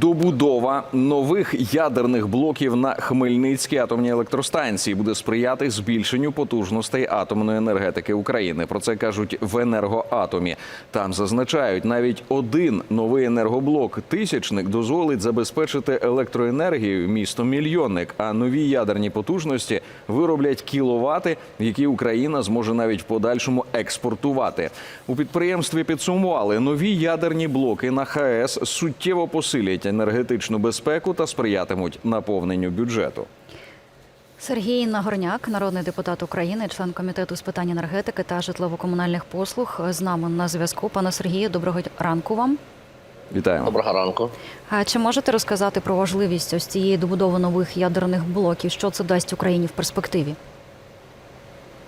Добудова нових ядерних блоків на Хмельницькій атомній електростанції буде сприяти збільшенню потужностей атомної енергетики України. Про це кажуть в енергоатомі. Там зазначають, навіть один новий енергоблок тисячник дозволить забезпечити електроенергією місто мільйонник. А нові ядерні потужності вироблять кіловати, які Україна зможе навіть в подальшому експортувати. У підприємстві підсумували нові ядерні блоки на ХАЕС суттєво посилять енергетичну безпеку та сприятимуть наповненню бюджету. Сергій Нагорняк, народний депутат України, член комітету з питань енергетики та житлово-комунальних послуг, з нами на зв'язку. Пане Сергію, доброго ранку вам. Вітаємо. Доброго ранку. А чи можете розказати про важливість ось цієї добудови нових ядерних блоків? Що це дасть Україні в перспективі?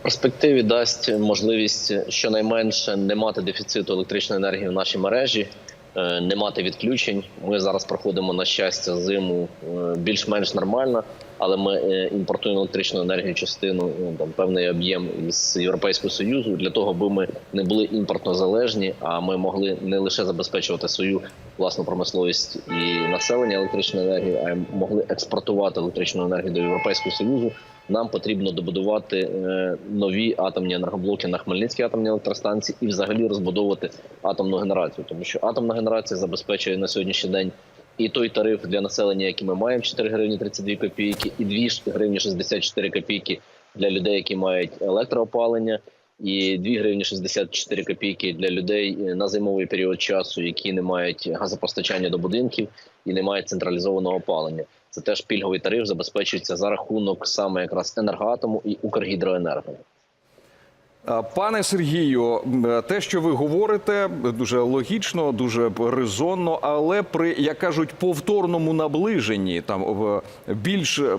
В перспективі дасть можливість щонайменше не мати дефіциту електричної енергії в нашій мережі, не мати відключень. Ми зараз проходимо на щастя зиму е, більш-менш нормально, але ми е, імпортуємо електричну енергію частину ну, там певний об'єм із Європейського союзу для того, аби ми не були імпортно залежні, а ми могли не лише забезпечувати свою власну промисловість і населення електричною енергією, а й могли експортувати електричну енергію до Європейського союзу. Нам потрібно добудувати е, нові атомні енергоблоки на Хмельницькій атомній електростанції і взагалі розбудовувати атомну генерацію, тому що атомна генерація забезпечує на сьогоднішній день і той тариф для населення, який ми маємо 4 гривні 32 копійки, і 2 гривні 64 копійки для людей, які мають електроопалення, і 2 гривні 64 копійки для людей е, на зимовий період часу, які не мають газопостачання до будинків і не мають централізованого опалення. Це теж пільговий тариф забезпечується за рахунок саме якраз енергоатому і Укргідроенерго. Пане Сергію, те, що ви говорите, дуже логічно, дуже резонно, але при як кажуть, повторному наближенні, там в більш е,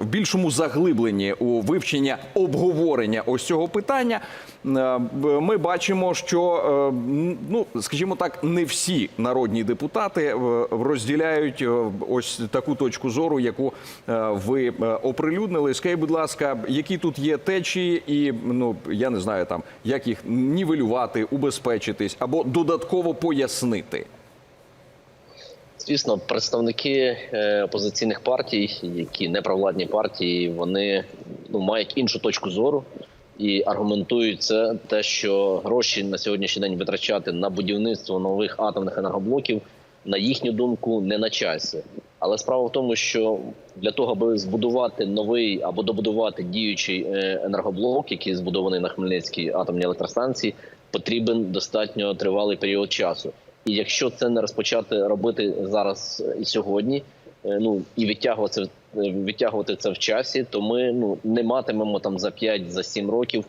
в більшому заглибленні у вивчення обговорення ось цього питання, ми бачимо, що е, ну скажімо так, не всі народні депутати е, розділяють е, ось таку точку зору, яку е, ви е, оприлюднили. Скажіть, будь ласка, які тут є течії, і ну я не знаю там, як їх нівелювати, убезпечитись або додатково пояснити. Звісно, представники е, опозиційних партій, які не провладні партії, вони ну мають іншу точку зору і аргументують це те, що гроші на сьогоднішній день витрачати на будівництво нових атомних енергоблоків, на їхню думку, не на часі. Але справа в тому, що для того, аби збудувати новий або добудувати діючий е, енергоблок, який збудований на Хмельницькій атомній електростанції, потрібен достатньо тривалий період часу. І якщо це не розпочати робити зараз і сьогодні, ну і відтягувати відтягувати це в часі, то ми ну не матимемо там за 5 за 7 років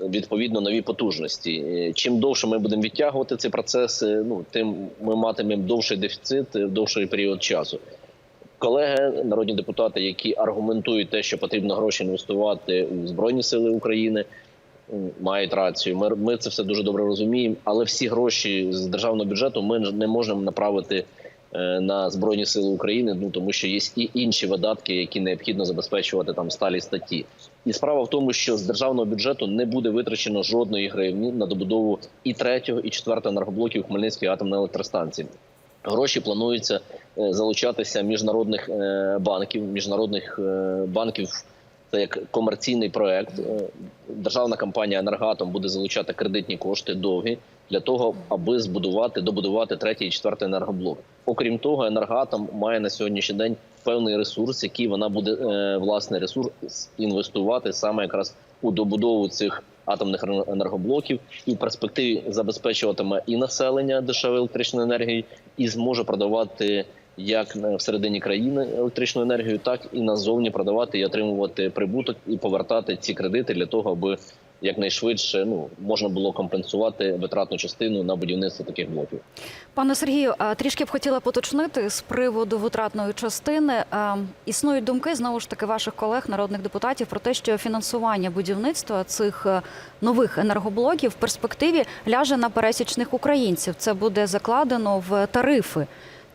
е, відповідно нові потужності. Е, Чим довше ми будемо відтягувати ці процеси, ну тим ми матимемо довший дефіцит, е, довший період часу. Колеги, народні депутати, які аргументують те, що потрібно гроші інвестувати у збройні сили України, мають рацію. Ми, ми це все дуже добре розуміємо. Але всі гроші з державного бюджету ми не можемо направити е, на збройні сили України. Ну тому що є і інші видатки, які необхідно забезпечувати там сталі статті. І справа в тому, що з державного бюджету не буде витрачено жодної гривні на добудову і третього, і четвертого енергоблоків Хмельницької атомної електростанції. Гроші плануються е, залучатися міжнародних е, банків, міжнародних е, банків. Це як комерційний проект. Е, Державна компанія Енергатом буде залучати кредитні кошти довгі для того, аби збудувати, добудувати третій і четвертий енергоблок. Окрім того, енергатом має на сьогоднішній день певний ресурс, який вона буде е, власний ресурс інвестувати саме якраз у добудову цих атомних ен- енергоблоків, і в перспективі забезпечуватиме і населення дешевою електричною енергією, і зможе продавати як всередині країни електричну енергію, так і назовні продавати і отримувати прибуток і повертати ці кредити для того, аби якнайшвидше ну можна було компенсувати витратну частину на будівництво таких блоків. Пане Сергію, трішки б хотіла поточнити з приводу витратної частини. Існують думки знову ж таки ваших колег, народних депутатів, про те, що фінансування будівництва цих е, нових енергоблоків в перспективі ляже на пересічних українців. Це буде закладено в тарифи.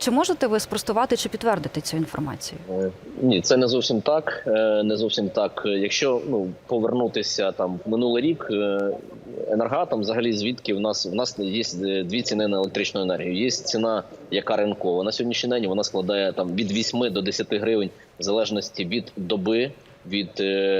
Чи можете ви спростувати чи підтвердити цю інформацію? Е, Ні, це не зовсім так. Е, Не зовсім так. Якщо ну повернутися там в минулий рік, е, енергатом, взагалі, звідки в нас в нас є дві ціни на електричну енергію. Є ціна, яка ринкова на сьогоднішній день. Вона складає там від 8 до 10 гривень, в залежності від доби. Від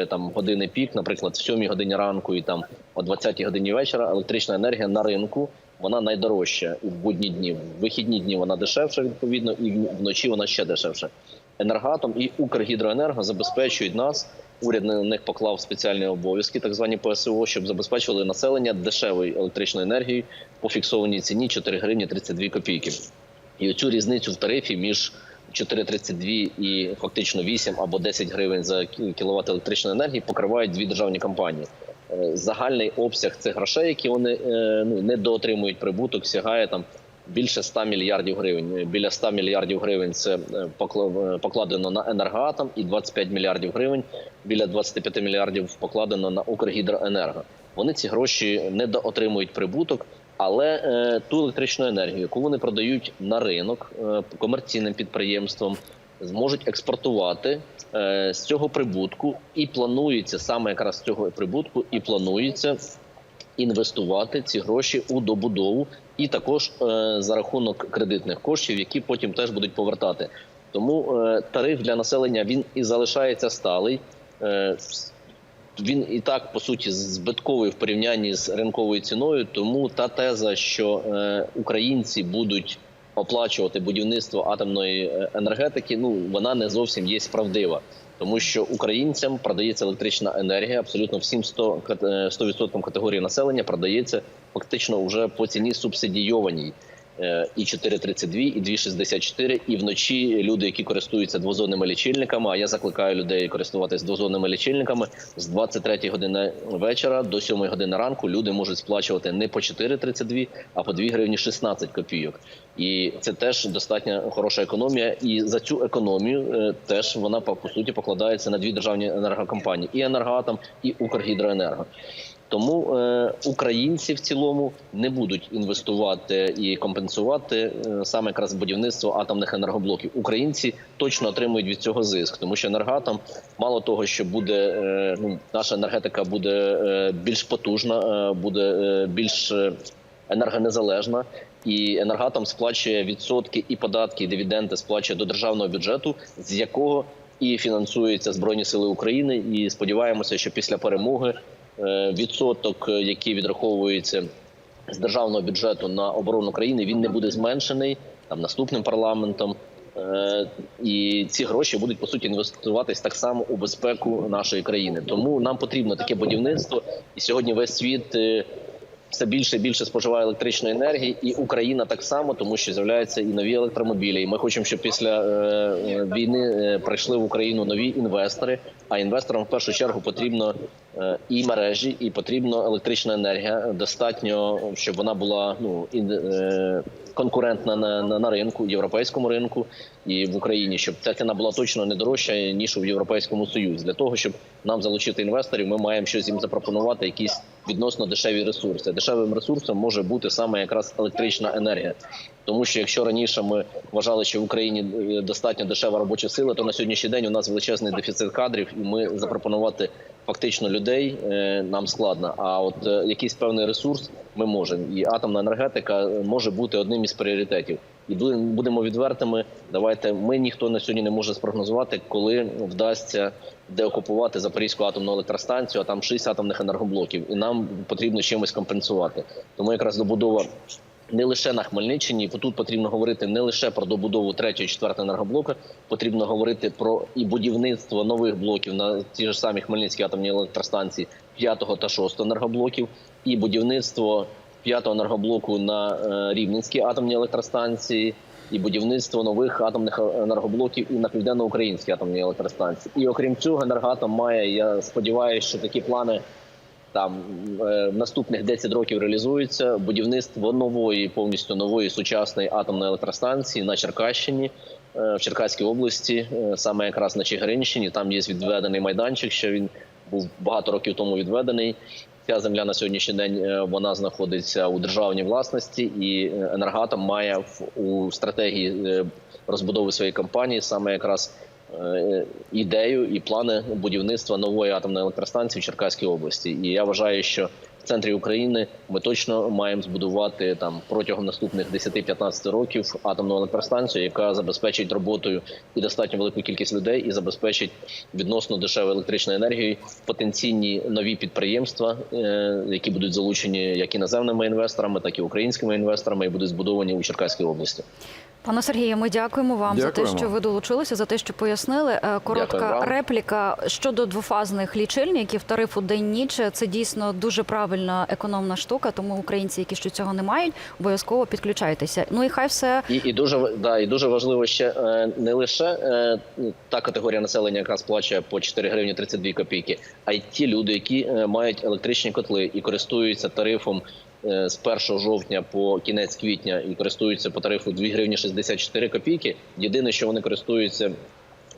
там години пік, наприклад, в 7 годині ранку і там о 20 годині вечора електрична енергія на ринку вона найдорожча у будні дні. В вихідні дні вона дешевша, відповідно, і вночі вона ще дешевша. Енергатом і Укргідроенерго забезпечують нас. Уряд на них поклав спеціальні обов'язки, так звані ПСО, щоб забезпечували населення дешевою електричною енергією по фіксованій ціні 4 гривні 32 копійки. І оцю різницю в тарифі між 4,32 і фактично 8 або 10 гривень за кіловат електричної енергії покривають дві державні компанії. Е, Загальний обсяг цих грошей, які вони е, ну не доотримують прибуток, сягає там більше 100 мільярдів гривень. Е, Біля 100 мільярдів гривень це покла- покладено на енергоатом, і 25 мільярдів гривень біля 25 мільярдів покладено на Укргідроенерго. Вони ці гроші не доотримують прибуток. Але е, ту електричну енергію, яку вони продають на ринок е, комерційним підприємствам, зможуть експортувати е, з цього прибутку, і планується саме якраз з цього прибутку, і планується інвестувати ці гроші у добудову, і також е, за рахунок кредитних коштів, які потім теж будуть повертати. Тому е, тариф для населення він і залишається сталий. Він і так по суті збитковий в порівнянні з ринковою ціною. Тому та теза, що українці будуть оплачувати будівництво атомної е, енергетики, ну вона не зовсім є справдива. Тому що українцям продається електрична енергія абсолютно всім 100, кат- е, 100% категорії населення продається фактично вже по ціні субсидійованій. Е, І 4,32, і 2,64, і вночі люди, які користуються двозонними лічильниками. А я закликаю людей користуватися двозонними лічильниками з 23 години вечора до 7 години ранку. Люди можуть сплачувати не по 4,32, а по 2 гривні 16 копійок. І це теж достатньо хороша економія. І за цю економію е, теж вона по суті покладається на дві державні енергокомпанії: і енергоатом, і Укргідроенерго. Тому е, українці в цілому не будуть інвестувати і компенсувати е, саме якраз будівництво атомних енергоблоків. Українці точно отримують від цього зиск, тому що енергоатом, мало того, що буде е, ну, наша енергетика буде е, більш потужна, е, буде е, більш е, енергонезалежна. І енергатом сплачує відсотки і податки, і дивіденди сплачує до державного бюджету, з якого і фінансуються збройні сили України. І сподіваємося, що після перемоги відсоток, е, який відраховується з державного бюджету на оборону країни, він не буде зменшений там наступним парламентом. Е, І ці гроші будуть по суті інвестуватись так само у безпеку нашої країни. Тому нам потрібно таке будівництво. І сьогодні весь світ е, все більше і більше споживає електричної енергії, і Україна так само, тому що з'являються і нові електромобілі. І ми хочемо, щоб після е, е, війни е, прийшли в Україну нові інвестори. А інвесторам в першу чергу потрібно е, і мережі, і потрібна електрична енергія. Достатньо, щоб вона була ну ін, е, конкурентна на, на, на ринку, європейському ринку і в Україні, щоб ця ціна була точно не дорожча ніж у Європейському Союзі. Для того щоб нам залучити інвесторів, ми маємо щось їм запропонувати, якісь відносно дешеві ресурси. Дешевим ресурсом може бути саме якраз електрична енергія. Тому що якщо раніше ми вважали, що в Україні е, достатньо дешева робоча сила, то на сьогоднішній день у нас величезний дефіцит кадрів, і ми запропонувати фактично людей е, нам складно. А от е, якийсь певний ресурс ми можемо. І атомна енергетика е, може бути одним із пріоритетів. І будемо- відвертими. Давайте ми ніхто на сьогодні не може спрогнозувати, коли вдасться деокупувати Запорізьку атомну електростанцію, а там 6 атомних енергоблоків, і нам потрібно чимось компенсувати. Тому якраз добудова не лише на Хмельниччині, бо тут потрібно говорити не лише про добудову третього, четвертого енергоблока, потрібно говорити про і будівництво нових блоків на ті ж самі Хмельницькі атомні електростанції п'ятого та шостого енергоблоків, і будівництво п'ятого енергоблоку на е, Рівненській атомній електростанції. І будівництво нових атомних енергоблоків і на південноукраїнській атомній електростанції. І окрім цього, енергоатом має. Я сподіваюся, що такі плани там е, наступних 10 років реалізуються будівництво нової, повністю нової сучасної атомної електростанції на Черкащині, е, в Черкаській області, е, саме якраз на Чигиринщині. Там є відведений майданчик, що він був багато років тому відведений. Ця земля на сьогоднішній день вона знаходиться у державній власності, і енергатом має в у стратегії розбудови своєї компанії саме якраз ідею і плани будівництва нової атомної електростанції в Черкаській області. І я вважаю, що в центрі України ми точно маємо збудувати там протягом наступних 10-15 років атомну електростанцію, яка забезпечить роботою і достатньо велику кількість людей, і забезпечить відносно дешеву електричну енергію потенційні нові підприємства, е, які будуть залучені як іноземними інвесторами, так і українськими інвесторами, і будуть збудовані у Черкаській області. Пане Сергію, ми дякуємо вам за те, що ви долучилися, за те, що пояснили. Е, Коротка Дякую репліка щодо двофазних лічильників тарифу день-ніч. Це дійсно дуже правильна економна штука. Тому українці, які ще цього не мають, обов'язково підключайтеся. Ну і хай все І, і дуже да, і дуже важливо ще е, не лише е, та категорія населення, яка сплачує по 4 гривні 32 копійки, а й ті люди, які мають електричні котли і користуються тарифом з 1 жовтня по кінець квітня і користуються по тарифу 2 гривні 64 копійки. Єдине, що вони користуються.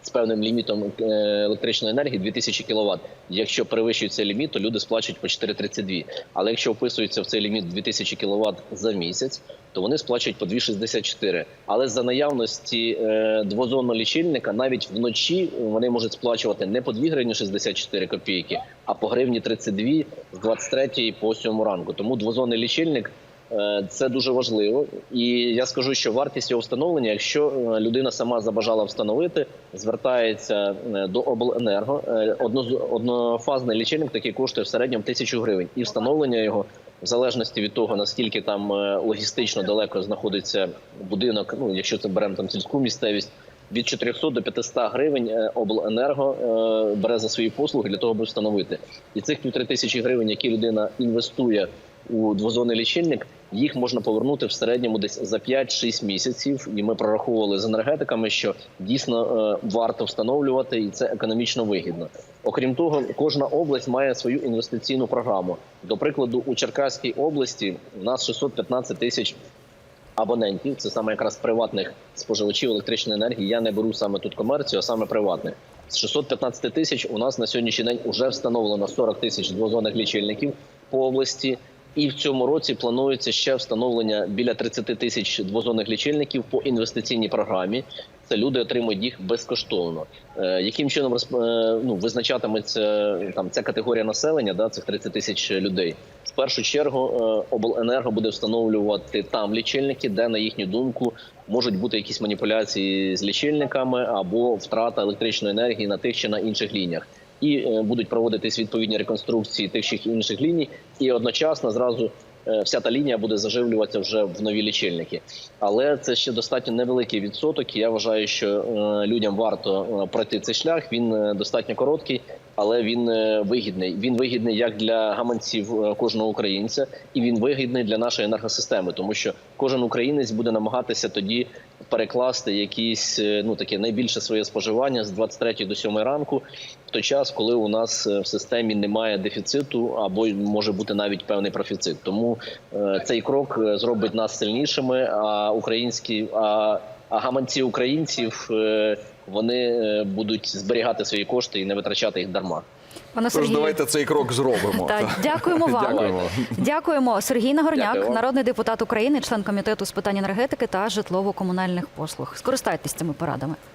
З певним лімітом е, електричної енергії 2000 кВт. Якщо перевищують цей ліміт, то люди сплачують по 4,32. Але якщо вписуються в цей ліміт 2000 кВт за місяць, то вони сплачують по 2,64. Але за наявності е, двозонного лічильника навіть вночі вони можуть сплачувати не по 2 гривні 64 копійки, а по гривні 32 з 23 по 7 ранку. Тому двозонний лічильник. Е, Це дуже важливо, і я скажу, що вартість його встановлення, якщо е, людина сама забажала встановити, звертається е, до обленерго. Однофазний лічильник такий коштує в середньому тисячу гривень, і встановлення його в залежності від того наскільки там логістично далеко знаходиться будинок. Ну якщо це беремо там сільську місцевість. Від 400 до 500 гривень обленерго бере за свої послуги для того, аби встановити. І цих півтори тисячі гривень, які людина інвестує у двозонний лічильник, їх можна повернути в середньому десь за 5-6 місяців. І ми прораховували з енергетиками, що дійсно е, варто встановлювати, і це економічно вигідно. Окрім того, кожна область має свою інвестиційну програму. До прикладу, у Черкаській області у нас 615 тисяч абонентів. Це саме якраз приватних споживачів електричної енергії. Я не беру саме тут комерцію, а саме приватних. З 615 тисяч у нас на сьогоднішній день вже встановлено 40 тисяч двозонних лічильників по області. І в цьому році планується ще встановлення біля 30 тисяч двозонних лічильників по інвестиційній програмі. Це люди отримують їх безкоштовно. Е, яким чином е, ну, визначатиметься там ця категорія населення, да, цих 30 тисяч людей? В першу чергу е, обленерго буде встановлювати там лічильники, де на їхню думку можуть бути якісь маніпуляції з лічильниками або втрата електричної енергії на тих чи на інших лініях. І е, будуть проводитись відповідні реконструкції тих чи інших ліній, і одночасно зразу е, вся та лінія буде заживлюватися вже в нові лічильники. Але це ще достатньо невеликий відсоток. Я вважаю, що е, людям варто пройти цей шлях. Він достатньо короткий, але він е, вигідний. Він вигідний як для гаманців е, кожного українця, і він вигідний для нашої енергосистеми, тому що кожен українець буде намагатися тоді перекласти якісь е, ну таке найбільше своє споживання з 23 до 7 ранку, в той час, коли у нас в системі немає дефіциту або може бути навіть певний профіцит. Тому цей крок зробить нас сильнішими. А українські а, а гаманці українців вони е, будуть зберігати свої кошти і не витрачати їх дарма. пане Тож Сергію. давайте цей крок зробимо. Так, дякуємо вам. Дякуємо. Дякуємо. Сергій Нагорняк, Дякую народний депутат України, член комітету з питань енергетики та житлово-комунальних послуг. Скористайтесь цими порадами.